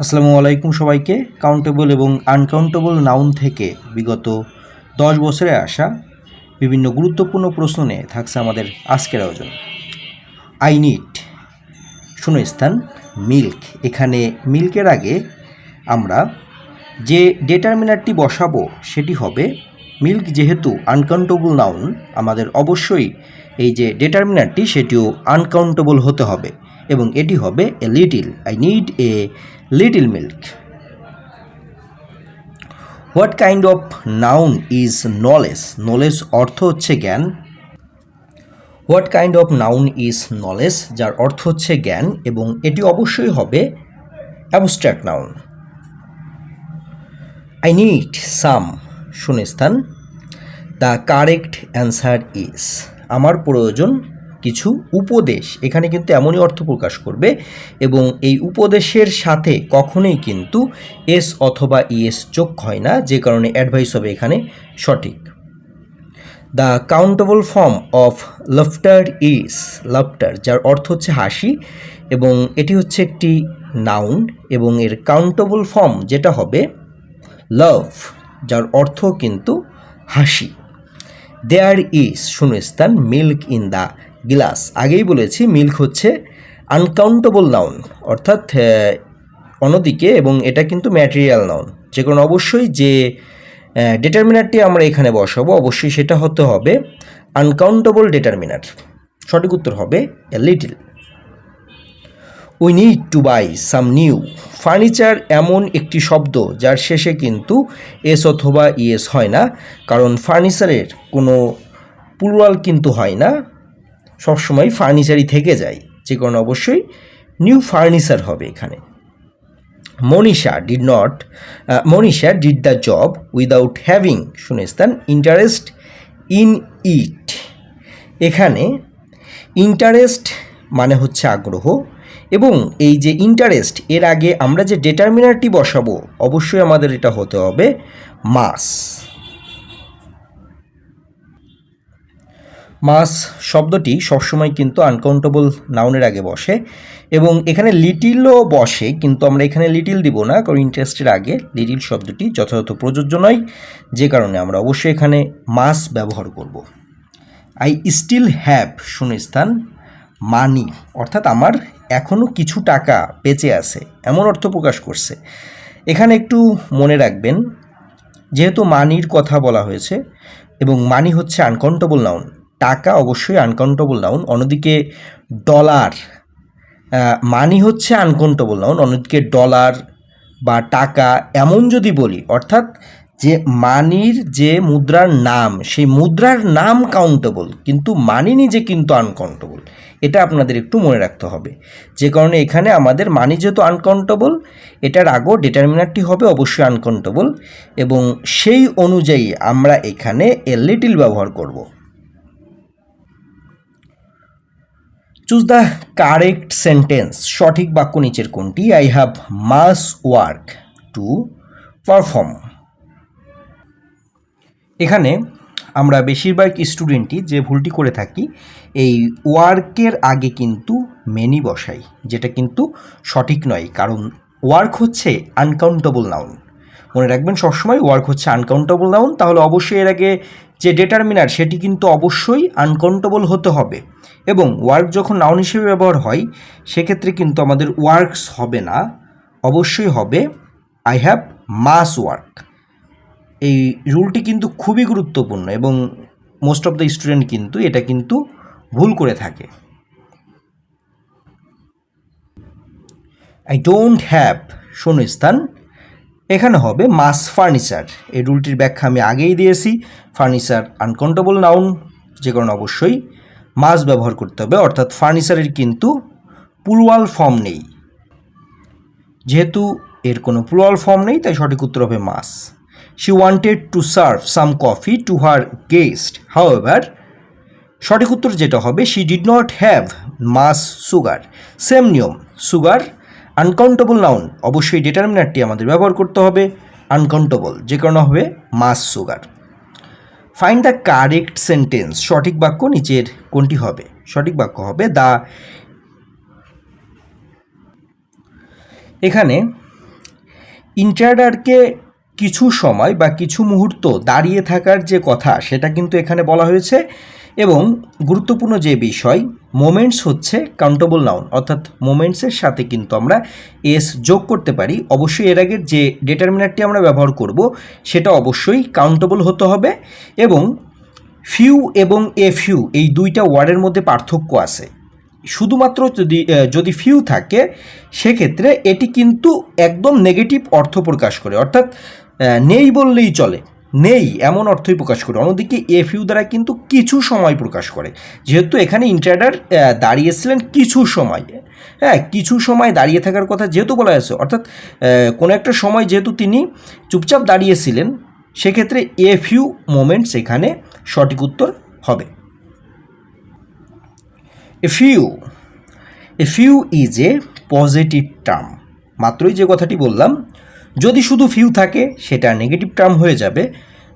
আসসালামু আলাইকুম সবাইকে। কাউন্টেবল এবং আনকাউন্টেবল নাউন থেকে বিগত দশ বছরে আসা বিভিন্ন গুরুত্বপূর্ণ প্রশ্ন নিয়ে থাকছে আমাদের আজকের আয়োজন। আই নিড শূন্যস্থান মিল্ক এখানে মিল্কের আগে আমরা যে ডেটারমিনারটি বসাবো সেটি হবে মিল্ক যেহেতু আনকাউন্টেবল নাউন আমাদের অবশ্যই এই যে ডেটারমিনারটি সেটিও আনকাউন্টেবল হতে হবে এবং এটি হবে a little I need a little milk what kind of noun is knowledge knowledge অর্থ হচ্ছে জ্ঞান। What kind of noun is knowledge যার অর্থ হচ্ছে জ্ঞান এবং এটি অবশ্যই হবে abstract noun I need some শূন্যস্থান দ্য কারেক্ট অ্যান্সার ইজ আমার প্রয়োজন কিছু উপদেশ। এখানে কিন্তু এমনই অর্থ প্রকাশ করবে এবং এই উপদেশের সাথে কখনোই কিন্তু এস অথবা ইএস যোগ হয় না, যে কারণে অ্যাডভাইস হবে এখানে সঠিক। The countable form of laughter is laughter যার অর্থ হচ্ছে হাসি এবং এটি হচ্ছে একটি নাউন এবং এর কাউন্টেবল ফর্ম যেটা হবে লাভ যার অর্থ কিন্তু হাসি। দেয়ার ইজ শূন্যস্থান মিল্ক ইন দ্য গ্লাস। আগেই বলেছি মিল্ক হচ্ছে আনকাউন্টেবল নাউন অর্থাৎ অন্যদিকে এবং এটা কিন্তু ম্যাটেরিয়াল নাউন যে কারণে অবশ্যই যে ডেটারমিনারটি আমরা এখানে বসাবো, অবশ্যই সেটা হতে হবে আনকাউন্টেবল ডেটারমিনার সঠিক উত্তর হবে a little we need to buy some new furniture এমন একটি শব্দ যার শেষে কিন্তু এস অথবা ইএস হয় না, কারণ ফার্নিচারের কোনো প্লুরাল কিন্তু হয় না। সবসময় ফার্নিচারই থেকে যায়, যে কারণে অবশ্যই নিউ ফার্নিচার হবে এখানে। Manisha did not Manisha did the job without having শুনেস্তান interest in it এখানে ইন্টারেস্ট মানে হচ্ছে আগ্রহ এবং এই যে ইন্টারেস্ট এর আগে আমরা যে ডেটারমিনারটি বসাবো, অবশ্যই আমাদের এটা হতে হবে মাস মাস শব্দটি সবসময় কিন্তু আনকাউন্টেবল নাউনের আগে বসে এবং এখানে লিটিলও বসে, কিন্তু আমরা এখানে লিটিল দিব না, কারণ ইন্টারেস্টের আগে লিটিল শব্দটি যথাযথ প্রযোজ্য নয়। যে কারণে আমরা অবশ্যই এখানে মাস ব্যবহার করব। আই স্টিল হ্যাভ শূন্যস্থান মানি অর্থাৎ আমার এখনও কিছু টাকা বেঁচে আছে, এমন অর্থ প্রকাশ করছে। এখানে একটু মনে রাখবেন, যেহেতু মানির কথা বলা হয়েছে এবং মানি হচ্ছে আনকাউন্টেবল নাউন টাকা অবশ্যই আনকাউন্টেবল নাউন অন্যদিকে ডলার মানি হচ্ছে আনকাউন্টেবল নাউন অন্যদিকে ডলার বা টাকা এমন যদি বলি, অর্থাৎ যে মানির যে মুদ্রার নাম, সেই মুদ্রার নাম কাউন্টেবল কিন্তু মানি নিজে কিন্তু আনকাউন্টেবল এটা আপনাদের একটু মনে রাখতে হবে। যে কারণে এখানে আমাদের মানি যেহেতু আনকাউন্টেবল এটার আগেও ডিটারমিনারটি হবে অবশ্যই আনকাউন্টেবল এবং সেই অনুযায়ী আমরা এখানে এ লিটিল ব্যবহার করব। চুজ দ্য কারেক্ট সেন্টেন্স, সঠিক বাক্য নিচের কোনটি? I have much work to perform এখানে আমরা বেশিরভাগ স্টুডেন্টই যে ভুলটি করে থাকি, এই ওয়ার্কের আগে কিন্তু মেনি বসাই, যেটা কিন্তু সঠিক নয়, কারণ ওয়ার্ক হচ্ছে আনকাউন্টেবল নাউন মনে রাখবেন, সবসময় ওয়ার্ক হচ্ছে আনকাউন্টেবল নাউন তাহলে অবশ্যই এর আগে যে ডেটারমিনার সেটি কিন্তু অবশ্যই আনকাউন্টেবল হতে হবে। এবং ওয়ার্ক যখন নাউন হিসেবে ব্যবহার হয়, সেক্ষেত্রে কিন্তু আমাদের ওয়ার্কস হবে না, অবশ্যই হবে আই হ্যাভ মাস ওয়ার্ক এই রুলটি কিন্তু খুবই গুরুত্বপূর্ণ এবং মোস্ট অফ দ্য স্টুডেন্ট কিন্তু এটা কিন্তু ভুল করে থাকে। আই ডোন্ট হ্যাভ শূন্যস্থান এখানে হবে মাস ফার্নিচার এই রুলটির ব্যাখ্যা আমি আগেই দিয়েছি ফার্নিচার আনকাউন্টেবল নাউন যে কারণে অবশ্যই মাস ব্যবহার করতে হবে, অর্থাৎ ফার্নিচারের কিন্তু পুলওয়াল ফর্ম নেই। যেহেতু এর কোনো প্লুরাল ফর্ম নেই, তাই সঠিক উত্তর হবে much she wanted to serve some coffee to her guest however সঠিক উত্তর যেটা হবে she did not have much sugar same নিয়ম সুগার আনকাউন্টেবল নাউন অবশ্যই ডিটারমিনারটি আমাদের ব্যবহার করতে হবে আনকাউন্টেবল যে কারণে হবে much sugar find the correct sentence সঠিক বাক্য নিচের কোনটি হবে? সঠিক বাক্য হবে দ্য এখানে ইন্টারডারকে কিছু সময় বা কিছু মুহূর্ত দাঁড়িয়ে থাকার যে কথা, সেটা কিন্তু এখানে বলা হয়েছে। এবং গুরুত্বপূর্ণ যে বিষয় মোমেন্টস হচ্ছে কাউন্টেবল নাউন অর্থাৎ মোমেন্টসের সাথে কিন্তু আমরা এস যোগ করতে পারি। অবশ্যই এর আগের যে ডিটারমিনারটি আমরা ব্যবহার করব, সেটা অবশ্যই কাউন্টেবল হতে হবে এবং ফিউ এবং এ ফিউ এই দুইটা ওয়ার্ডের মধ্যে পার্থক্য আছে। শুধুমাত্র যদি যদি ফিউ থাকে, সেক্ষেত্রে এটি কিন্তু একদম নেগেটিভ অর্থ প্রকাশ করে। অর্থাৎ নেই বললেই চলে। নেই, এমন অর্থই প্রকাশ করে। অন্যদিকে এ ফিউ দ্বারা কিন্তু কিছু সময় প্রকাশ করে। যেহেতু এখানে ইন্টারডার দাঁড়িয়েছিলেন কিছু সময়। হ্যাঁ কিছু সময় দাঁড়িয়ে থাকার কথা যেহেতু বলা হয়েছে, অর্থাৎ কোনো একটা সময় যেহেতু তিনি চুপচাপ দাঁড়িয়েছিলেন, সেক্ষেত্রে এ ফিউ মোমেন্টস এখানে সঠিক উত্তর হবে। A few a few is a positive term. মাত্রই যে কথাটি বললাম যদি শুধু ফিউ থাকে, সেটা নেগেটিভ টার্ম হয়ে যাবে,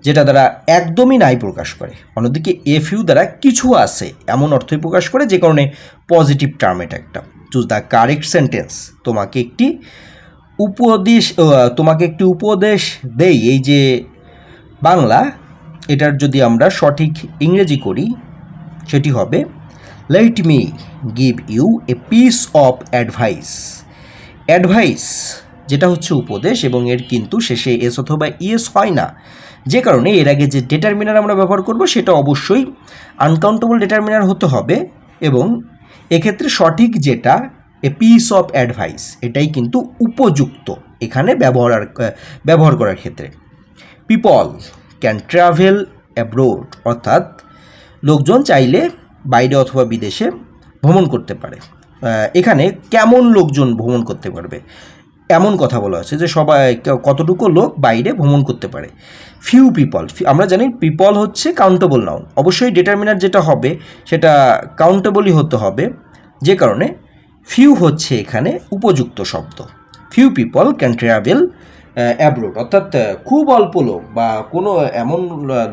যেটা দ্বারা একদমই নাই প্রকাশ করে। অন্যদিকে এ ফিউ দ্বারা কিছু আছে, এমন অর্থই প্রকাশ করে, যে কারণে পজিটিভ টার্ম এটা একটা। চুজ দ্য কারেক্ট সেন্টেন্স তোমাকে একটি উপদেশ তোমাকে একটি উপদেশ দেই। এই যে বাংলা, এটার যদি আমরা সঠিক ইংরেজি করি, সেটি হবে let me give you a piece of advice advice যেটা হচ্ছে উপদেশ এবং এর কিন্তু শেষে এস অথবা ইএস হয় না। যে কারণে এর আগে যে ডেটারমিনার আমরা ব্যবহার করব সেটা অবশ্যই আনকাউন্টেবল ডেটারমিনার হতে হবে এবং এক্ষেত্রে সঠিক যেটা এ পিস অফ অ্যাডভাইস এটাই কিন্তু উপযুক্ত এখানে ব্যবহার ব্যবহার করার ক্ষেত্রে। পিপল ক্যান ট্রাভেল অ্যাব্রোড অর্থাৎ লোকজন চাইলে বাইরে অথবা বিদেশে ভ্রমণ করতে পারে। এখানে কেমন লোকজন ভ্রমণ করতে পারবে? এমন কথা বলা হচ্ছে যে সবাই কতটুকু লোক বাইরে ভ্রমণ করতে পারে। ফিউ পিপল আমরা জানি পিপল হচ্ছে কাউন্টেবল নাউন অবশ্যই ডিটারমিনার যেটা হবে, সেটা কাউন্টেবলই হতে হবে। যে কারণে ফিউ হচ্ছে এখানে উপযুক্ত শব্দ। Few people can travel abroad অর্থাৎ খুব অল্প লোক বা কোনো এমন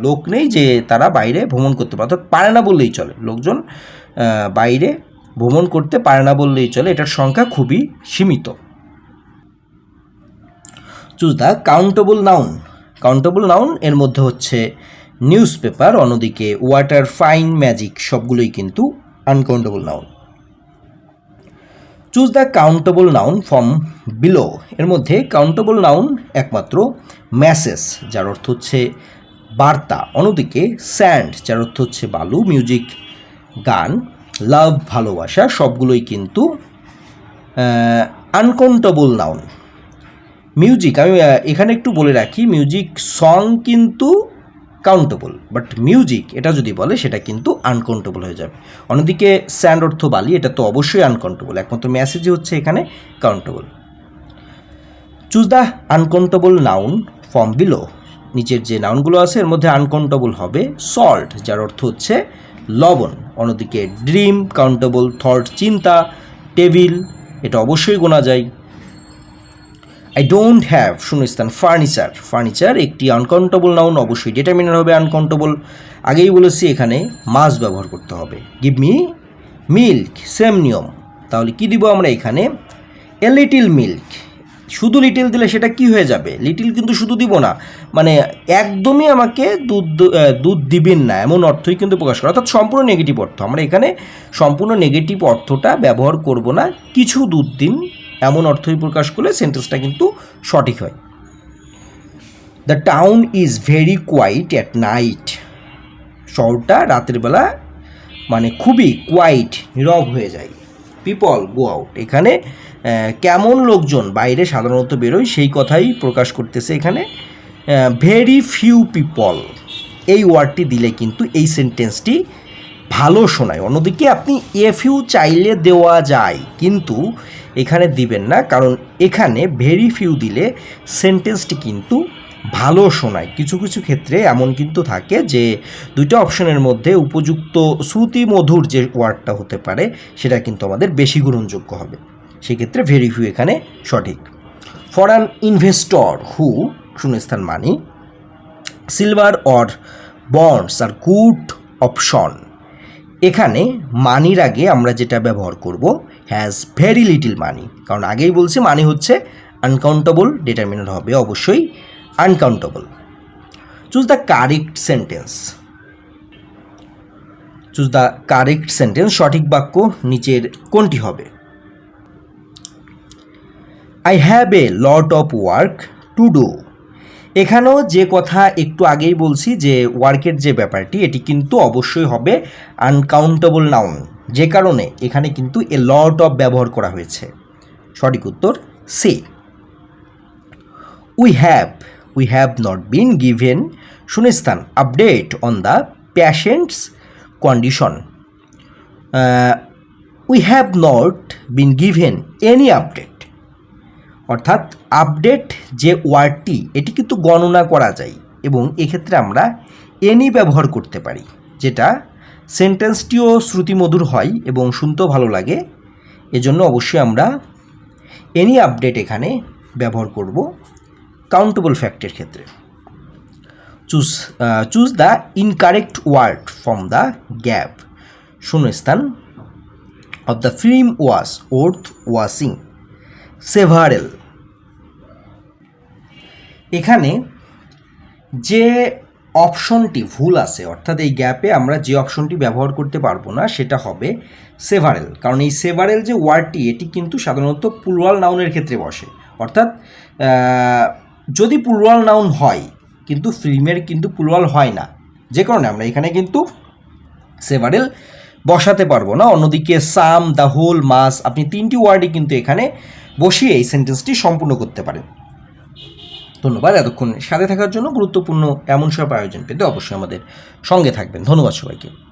লোক নেই যে তারা বাইরে ভ্রমণ করতে পারে। অর্থাৎ পারে না বললেই চলে। লোকজন বাইরে ভ্রমণ করতে পারে না বললেই চলে। এটার সংখ্যা খুবই সীমিত। Choose the countable noun countable noun এর মধ্যে হচ্ছে নিউজ পেপার অন্যদিকে ওয়াটার ফাইন ম্যাজিক সবগুলোই কিন্তু uncountable noun choose the countable noun from below এর মধ্যে কাউন্টেবল নাউন একমাত্র ম্যাসেজ যার অর্থ হচ্ছে বার্তা। অন্যদিকে স্যান্ড যার অর্থ হচ্ছে বালু মিউজিক গান লাভ ভালোবাসা সবগুলোই কিন্তু আনকাউন্টেবল নাউন মিউজিক আমি এখানে একটু বলে রাখি মিউজিক সং কিন্তু কাউন্টেবল বাট মিউজিক এটা যদি বলে, সেটা কিন্তু আনকাউন্টেবল হয়ে যাবে। অন্যদিকে স্যান্ড অর্থ বালি, এটা তো অবশ্যই আনকাউন্টেবল একমাত্র মেসেজই হচ্ছে এখানে countable choose the uncountable noun form below নিচের যে নাউনগুলো আছে, এর মধ্যে আনকাউন্টেবল হবে সল্ট যার অর্থ হচ্ছে লবণ। অন্যদিকে ড্রিম কাউন্টেবল থট চিন্তা টেবিল এটা অবশ্যই গোনা যায়। আই ডোন্ট হ্যাভ শূন্যস্থান ফার্নিচার ফার্নিচার একটি আনকাউন্টেবল নাউন অবশ্যই ডিটারমিনার হবে আনকাউন্টেবল আগেই বলেছি এখানে মাছ ব্যবহার করতে হবে। গিভ মি মিল্ক সেম নিয়ম। তাহলে কি দিব আমরা এখানে? এ লিটিল মিল্ক শুধু লিটিল দিলে সেটা কি হয়ে যাবে? লিটিল কিন্তু শুধু দিব না। মানে একদমই আমাকে দুধ দুধ দিবেন না, এমন অর্থই কিন্তু প্রকাশ করা। অর্থাৎ সম্পূর্ণ নেগেটিভ অর্থ। আমরা এখানে সম্পূর্ণ নেগেটিভ অর্থটা ব্যবহার করব না। কিছু দুধ দিন। এমন অর্থই প্রকাশ করলে সেন্টেন্সটা কিন্তু সঠিক হয়। The town is very quiet at night শহরটা রাতের বেলা মানে খুবই কোয়াইট নীরব হয়ে যায়। পিপল গো আউট এখানে কেমন লোকজন? বাইরে সাধারণত বেরোয়, সেই কথাই প্রকাশ করতেছে এখানে। ভেরি ফিউ পিপল এই ওয়ার্ডটি দিলে কিন্তু এই সেন্টেন্সটি ভালো শোনায়। অন্যদিকে আপনি এফ ইউ চাইলে দেওয়া যায়, কিন্তু এখানে দিবেন না, কারণ এখানে ভেরি ফিউ দিলে সেন্টেন্সটি কিন্তু ভালো শোনায়। কিছু কিছু ক্ষেত্রে এমন কিন্তু থাকে যে দুইটা অপশনের মধ্যে উপযুক্ত শ্রুতি মধুর যে ওয়ার্ডটা হতে পারে, সেটা কিন্তু আমাদের বেশি গ্রহণযোগ্য হবে। সেক্ষেত্রে ভেরি ফিউ এখানে সঠিক। ফর অ্যান ইনভেস্টর হু শূন্যস্থান money silver or bonds are good option এখানে মানির আগে আমরা যেটা ব্যবহার করব হ্যাজ ভেরি লিটিল মানি কারণ আগেই বলছি মানি হচ্ছে আনকাউন্টেবল ডিটারমিনার হবে, অবশ্যই uncountable choose the correct sentence choose the correct sentence সঠিক বাক্য নিচের কোনটি হবে? I have a lot of work to do এখানেও যে কথা একটু আগেই বলছি যে ওয়ার্কের যে ব্যাপারটি, এটি কিন্তু অবশ্যই হবে আনকাউন্টেবল নাউন যে কারণে এখানে কিন্তু এ লট অফ ব্যবহার করা হয়েছে। সঠিক উত্তর C we have we have not been given শূন্যস্থান update on the patient's condition we have not been given any update অর্থাৎ আপডেট যে ওয়ার্ডটি, এটি কিন্তু গণনা করা যায় এবং এক্ষেত্রে আমরা এনি ব্যবহার করতে পারি, যেটা সেন্টেন্সটিও শ্রুতিমধুর হয় এবং শুনতেও ভালো লাগে। এজন্য অবশ্যই আমরা এনি আপডেট এখানে ব্যবহার করব কাউন্টেবল ফ্যাক্টের ক্ষেত্রে। Choose choose the incorrect word from the gap শূন্যস্থান of the film was worth watching several এখানে যে অপশনটি ভুল আছে, অর্থাৎ এই গ্যাপে আমরা যে অপশনটি ব্যবহার করতে পারব না, সেটা হবে সেভারেল কারণ এই সেভারেল যে ওয়ার্ডটি এটি কিন্তু সাধারণত প্লুরাল নাউনের ক্ষেত্রে বসে। অর্থাৎ যদি প্লুরাল নাউন হয়, কিন্তু ফিল্মের কিন্তু প্লুরাল হয় না, যে কারণে আমরা এখানে কিন্তু সেভারেল বসাতে পারব না। অন্যদিকে সাম দ্য হোল মাস আপনি তিনটি ওয়ার্ডই কিন্তু এখানে বসিয়ে এই সেন্টেন্সটি সম্পূর্ণ করতে পারেন। ধন্যবাদ। এতক্ষণ সাথে থাকার জন্য গুরুত্বপূর্ণ এমন সব আয়োজন পেতে অবশ্যই আমাদের সঙ্গে থাকবেন। ধন্যবাদ সবাইকে।